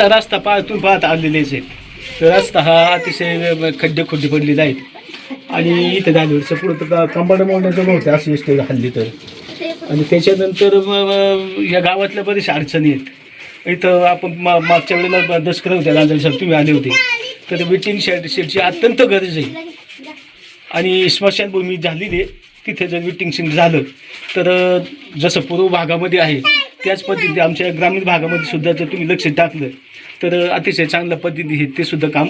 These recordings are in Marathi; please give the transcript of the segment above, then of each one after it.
आत्ता रस्ता पाहतून पाहत आलेलेच आहेत. तर रस्ता हा अतिशय खड्डे खुड्डे पडलेले आहेत. आणि इथं गाडीवरचं पुढं तर कंबाड मोडण्याचं नव्हतं अशी एस हल्ली तर. आणि त्याच्यानंतर या गावातल्या बरेच अडचणी आहेत. इथं आपण मा मागच्या वेळेला दसकर होत्या गांजारी साहेब तुम्ही आले होते. तर वेटिंग शेड शेडची अत्यंत गरज आहे. आणि स्मशानभूमी झालेली आहे. तिथे जर विटिंग शेड झालं तर जसं पूर्व भागामध्ये आहे त्याच पद्धतीने आमच्या ग्रामीण भागामध्ये सुद्धा जर तुम्ही लक्ष टाकलं तर अतिशय चांगल्या पद्धतीने हे ते सुद्धा काम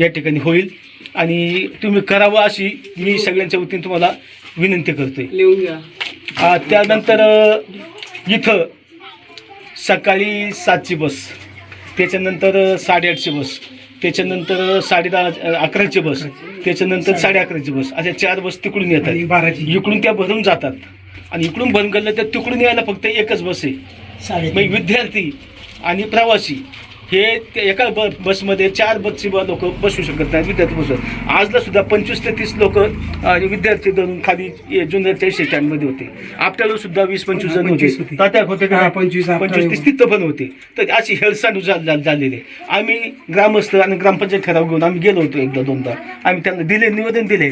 या ठिकाणी होईल. आणि तुम्ही करावं अशी मी सगळ्यांच्या वतीने तुम्हाला विनंती करतोय. त्यानंतर इथं सकाळी सातची बस त्याच्यानंतर साडेआठची बस त्याच्यानंतर साडे दहा अकराची बस त्याच्यानंतर साडे अकराची बस अशा चार बस तिकडून येतात. इकडून त्या भरून जातात. आणि इकडून भरून गेलं तर तिकडून यायला फक्त एकच बस आहे. मग विद्यार्थी आणि प्रवासी हे एका ब बसमध्ये चार बसची लोक बसू शकत नाहीत विद्यार्थी बसू आजला सुद्धा पंचवीस ते तीस लोक विद्यार्थी धरून खाली जुन्नरच्या स्टँडमध्ये होते. आपल्याला सुद्धा वीस पंचवीस जण होते. तात्या होते का? पंचवीस पंचवीस तीस तिथं पण होते. तर अशी हेळसांड झालेली. आहे. आम्ही ग्रामस्थ आणि ग्रामपंचायत ठराव घेऊन आम्ही गेलो होतो एकदा दोनदा. आम्ही त्यांना दिले निवेदन दिले.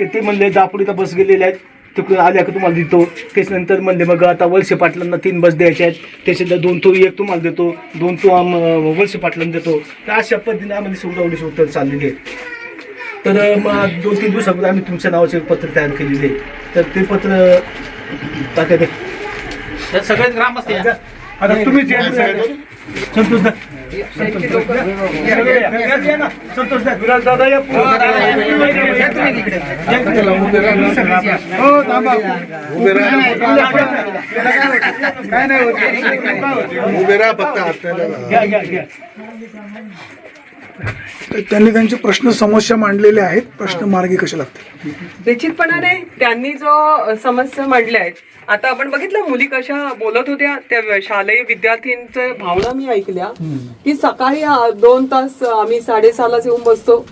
ते म्हणले दापोलीला बस गेलेले आहेत तिकडून आल्या का तुम्हाला देतो त्याच्यानंतर म्हणले मग आता वळसे पाटलांना तीन बस द्यायच्या आहेत त्याच्यातल्या दोन तो एक तुम्हाला देतो दोन तो आम वळसे पाटलांना देतो तर अशा पद्धतीने आम्हाला सुवडावडी उत्तर चाललेली आहे तर मग दोन तीन दिवसापूर्वी आम्ही तुमच्या नावाचे एक पत्र तयार केलेले आहे तर ते पत्र दे. सगळेच ग्रामस्थ. आता तुम्हीच या. संतोष. संतोष दा. या, या, विराज दादा या काय नाही उभे राहा फक्त हात घ्या, घ्या, घ्या. तर त्यांनी त्यांचे प्रश्न समस्या मांडलेले आहेत. प्रश्न मार्गी कसे लागतील? निश्चितपणाने त्यांनी जो समस्या मांडल्या आहेत आता आपण बघितलं मुली कशा बोलत होत्या त्या शालेय विद्यार्थ्यांच्या भावना मी ऐकल्या. की सकाळी दोन तास आम्ही साडेसहालाच येऊन बसतो.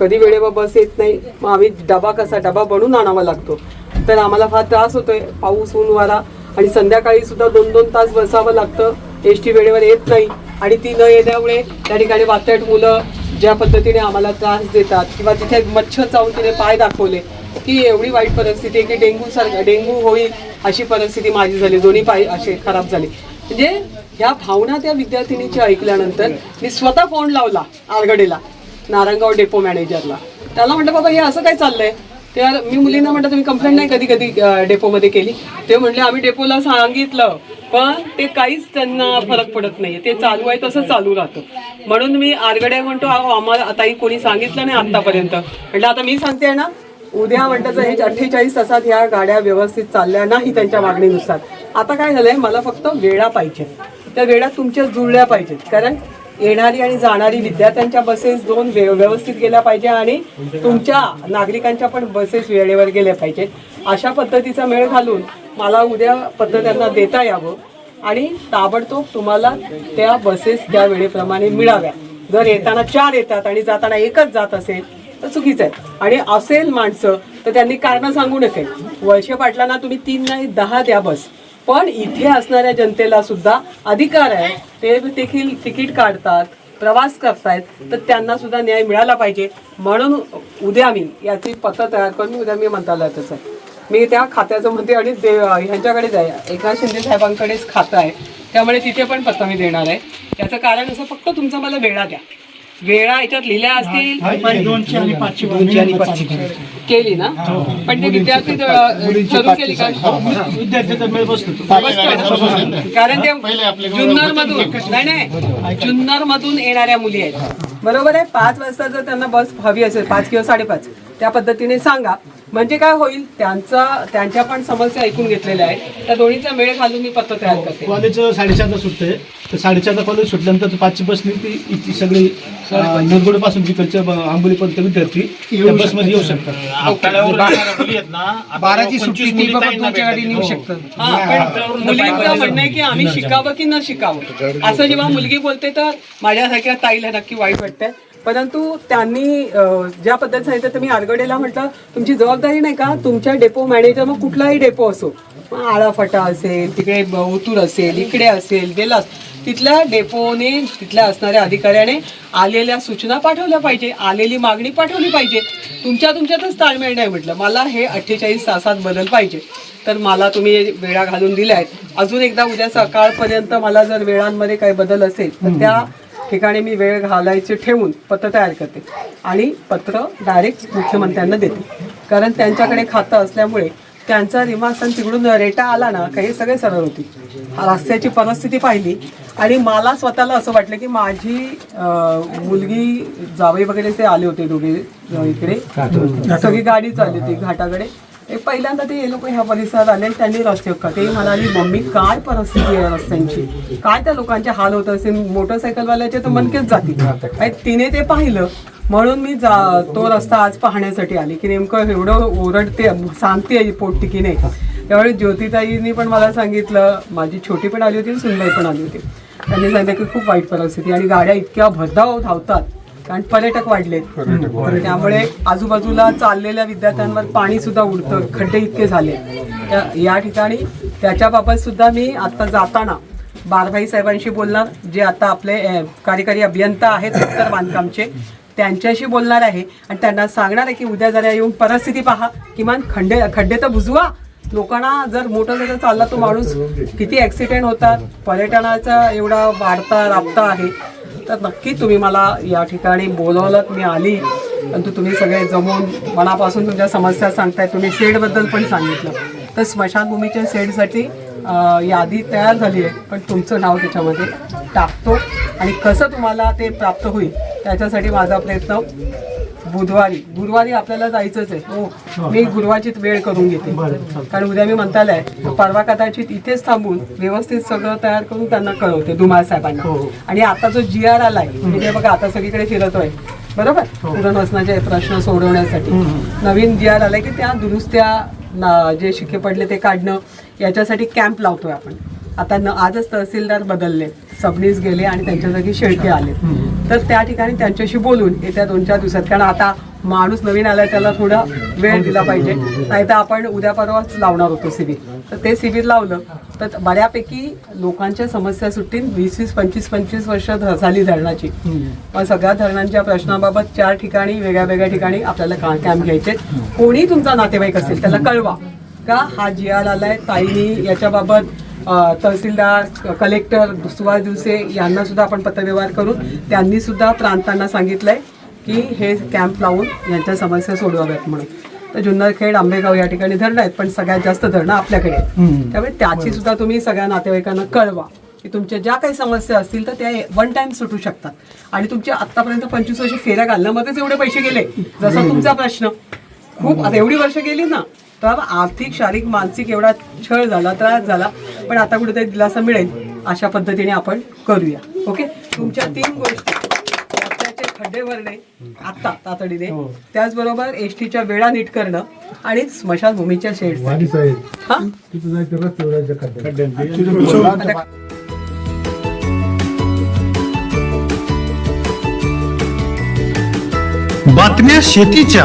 कधी वेळेवर बस येत नाही. मग आम्ही डबा कसा डबा बनवून आणावा लागतो. तर आम्हाला फार त्रास होतोय. पाऊस ऊन वारा. आणि संध्याकाळी सुद्धा दोन दोन तास बसावं लागतं. एस टी वेळेवर येत नाही. आणि ती न येण्यामुळे त्या ठिकाणी वातट मुलं ज्या पद्धतीने आम्हाला त्रास देतात किंवा तिथे मच्छर चावून तिने पाय दाखवले की एवढी वाईट परिस्थिती आहे की डेंग्यू सारखं डेंग्यू होईल अशी परिस्थिती माझी झाली. दोन्ही पाय असे खराब झाले. म्हणजे ह्या भावना त्या विद्यार्थिनीची ऐकल्यानंतर मी स्वतः फोन लावला आलगडेला नारंगाव डेपो मॅनेजरला त्याला म्हटलं बाबा हे असं काय चाललंय? त्या मी मुलींना म्हटलं तुम्ही कंप्लेंट नाही कधी कधी डेपोमध्ये केली? ते म्हणले आम्ही डेपोला सांगितलं. पण ते काहीच त्यांना फरक पडत नाही ते चालू आहे तसं चालू राहतं. म्हणून मी आरगडे म्हणतो अहो आम्हाला आताही कोणी सांगितलं नाही आतापर्यंत म्हटलं आता मी सांगते ना उद्या म्हणतात हे अठ्ठेचाळीस तासात ह्या गाड्या व्यवस्थित चालल्या नाही त्यांच्या मागणीनुसार. आता काय झालंय मला फक्त वेळा पाहिजे. त्या वेळा तुमच्या जुळल्या पाहिजेत. कारण येणारी आणि जाणारी विद्यार्थ्यांच्या बसेस दोन व्यवस्थित गेल्या पाहिजे आणि तुमच्या नागरिकांच्या पण बसेस वेळेवर गेल्या पाहिजेत. अशा पद्धतीचा मेळ घालून मला उद्या पत्र त्यांना देता यावं आणि ताबडतोब तुम्हाला त्या बसेस त्या वेळेप्रमाणे मिळाव्या. जर येताना चार येतात आणि जाताना एकच जात असेल तर चुकीचं आहे. आणि असेल माणसं तर त्यांनी कारणं सांगू नये. वळशे पाटलांना तुम्ही तीन नाही दहा द्या बस. पण इथे असणाऱ्या जनतेला सुद्धा अधिकार आहे. ते देखील तिकीट काढतात प्रवास करतायत तर त्यांना सुद्धा न्याय मिळाला पाहिजे. म्हणून उद्या मी याची पत्र तयार करून उद्या मी मंत्रालयातच आहे. मी त्या खात्याचं म्हणते आणि दे ह्यांच्याकडेच आहे. एकनाथ शिंदे साहेबांकडेच खातं आहे. त्यामुळे तिथे पण पत्र मी देणार आहे. त्याचं कारण असं फक्त तुमचा मला वेळा द्या. वेळा याच्यात लिहिल्या असतील दोनशे आणि पाचशे दोनशे आणि पाचशे. केली ना? पण ते विद्यार्थी केली का? ना? कारण ते जुन्नर मधून नाही नाही. जुन्नर मधून येणाऱ्या मुली आहेत. बरोबर आहे? पाच वाजता जर त्यांना बस हवी असेल पाच किंवा साडेपाच त्या पद्धतीने सांगा. म्हणजे काय होईल? त्यांचा त्यांच्या पण समस्या ऐकून घेतलेल्या आहेत. त्या दोन्हीचा मेळ घालून मी पत्र तयार करते. कॉलेज साडेचारला सुटतंय. तर साडेचारला कॉलेज सुटल्यानंतर पाचची बसने ती इथे सगळी नरगोडपासून तिकडच्या आंबोलीपर्यंत विद्यार्थी बसमध्ये येऊ शकतात. बाराची सुट्टी गाडी हो. शकतात मुलींचं म्हणणं आहे की आम्ही शिकावं की न शिकावं? असं जेव्हा मुलगी बोलते तर माझ्यासारख्या ताईला नक्की वाईट वाटतंय. परंतु त्यांनी ज्या पद्धतीने सांगितलं तर मी आरगडेला म्हटलं तुमची जबाबदारी नाही का? तुमच्या डेपो मॅनेजर मग कुठलाही डेपो असो. आळाफटा असेल तिकडे ब- ओतूर असेल इकडे असेल गेलास तिथल्या डेपोने तिथल्या असणाऱ्या अधिकाऱ्याने आलेल्या सूचना पाठवल्या पाहिजे आलेली मागणी पाठवली पाहिजे. तुमच्या तुमच्यातच ताळमेळ नाही म्हटलं. मला हे अठ्ठेचाळीस तासात बदल पाहिजे. तर मला तुम्ही वेळा घालून दिल्या आहेत. अजून एकदा उद्या सकाळपर्यंत मला जर वेळांमध्ये काही बदल असेल तर त्या ठिकाणी मी वेळ घालायचे ठेवून पत्र तयार करते आणि पत्र डायरेक्ट मुख्यमंत्र्यांना देते. कारण त्यांच्याकडे खातं असल्यामुळे त्यांचा रिमासन तिकडून रेटा आला ना काही सगळे सरळ होती. रस्त्याची परिस्थिती पाहिली आणि मला स्वतःला असं वाटलं की माझी मुलगी जावई वगैरे ते आले होते दोघे इकडे. सगळी गाडी चालली होती घाटाकडे. ते पहिल्यांदा ते हे लोक ह्या परिसरात आले त्यांनी रस्ते ते म्हणाली मम्मी काय परिस्थिती आहे रस्त्यांची? काय त्या लोकांचे हाल होत असेल? मोटरसायकलवाल्याचे तर मनकेच जातील. तिने ते पाहिलं. म्हणून मी जा तो रस्ता आज पाहण्यासाठी आली की नेमकं एवढं ओरडते सांगते पोटतिकीने त्यावेळी ज्योतिताईंनी पण मला सांगितलं माझी छोटी पण आली होती आणि पण आली होती. त्यांनी सांगितलं की खूप वाईट परिस्थिती आणि गाड्या इतक्या भरधाव धावतात. कारण पर्यटक वाढलेत. त्यामुळे आजूबाजूला चाललेल्या विद्यार्थ्यांवर पाणी सुद्धा उडतं. खड्डे इतके झाले. या ठिकाणी त्याच्याबाबत सुद्धा मी आता जाताना बारभाई साहेबांशी बोलणार जे आता आपले कार्यकारी अभियंता आहेत उत्तर बांधकामचे त्यांच्याशी बोलणार आहे. आणि त्यांना सांगणार आहे की उद्या जरा येऊन परिस्थिती पहा. किमान खड्डे खड्डे तर बुजवा. लोकांना जर मोटरसायकल चालला तो माणूस किती ऍक्सिडेंट होतात. पर्यटनाचा एवढा वाढता राबता आहे. तर नक्की तुम्ही मला या ठिकाणी बोलवलं मी आली. परंतु तुम्ही सगळे जमून मनापासून तुमच्या समस्या सांगताय तुम्ही शेडबद्दल पण सांगितलं. तर स्मशानभूमीच्या शेडसाठी यादी तयार झाली आहे पण तुमचं नाव त्याच्यामध्ये टाकतो. आणि कसं तुम्हाला ते प्राप्त होईल त्याच्यासाठी माझा प्रयत्न बुधवारी. गुरुवारी आपल्याला जायचंच आहे. हो. मी गुरुवारची वेळ करून घेते. कारण उद्या मी म्हणताल आहे परवा कदाचित इथेच थांबून व्यवस्थित सगळं तयार करून त्यांना कळवते धुमाळ साहेबांना. आणि आता जो जी आर आलाय म्हणजे बघा आता सगळीकडे फिरतोय. बरोबर? पुनर्वसनाचे प्रश्न सोडवण्यासाठी. नवीन जी आर आलाय की त्या दुरुस्त्या जे शिके पडले ते काढणं याच्यासाठी कॅम्प लावतोय आपण. आता न आजच तहसीलदार बदलले. सबनीस गेले आणि त्यांच्या जागी शेळके आले. तर त्या ठिकाणी त्यांच्याशी बोलून येत्या दोन चार दिवसात कारण आता माणूस नवीन आलाय त्याला थोडा वेळ दिला पाहिजे. नाही तर आपण उद्या परवाच लावणार होतो शिबिर. तर ते शिबिर लावलं तर बऱ्यापैकी लोकांच्या समस्या सुटतील. वीस वीस पंचवीस पंचवीस वर्ष झाली धरणाची. पण सगळ्या धरणांच्या प्रश्नाबाबत चार ठिकाणी वेगळ्या वेगळ्या ठिकाणी आपल्याला का- कॅम्प घ्यायचे. कोणी तुमचा नातेवाईक असेल त्याला कळवा का हा जी आर आलाय ताईनी याच्याबाबत तहसीलदार कलेक्टर सुभाष दिवसे यांना सुद्धा आपण पत्रव्यवहार करून त्यांनी सुद्धा प्रांतांना सांगितलंय की हे कॅम्प लावून यांच्या समस्या सोडवाव्यात म्हणून. तर जुन्नरखेड आंबेगाव या ठिकाणी धरणं आहेत पण सगळ्यात जास्त धरणं आपल्याकडे आहेत. त्यामुळे त्याची सुद्धा तुम्ही सगळ्या नातेवाईकांना कळवा की तुमच्या ज्या काही समस्या असतील तर त्या वन टाइम सुटू शकतात. आणि तुमच्या आतापर्यंत पंचवीस वर्ष फेऱ्या घालण्यामध्येच एवढे पैसे गेले जसा तुमचा प्रश्न. खूप आता एवढी वर्ष गेली ना तर आर्थिक शारीरिक मानसिक एवढा छळ झाला त्रास झाला पण आता कुठेतरी दिलासा मिळेल अशा पद्धतीने आपण करूया. ओके? तुमच्या तीन गोष्टी रस्त्याचे खड्डे भरणे आत्ता तातडीने. त्याचबरोबर एस टीच्या वेळा नीट करणं आणि स्मशानभूमीच्या शेड हा? बातम्या शेतीच्या.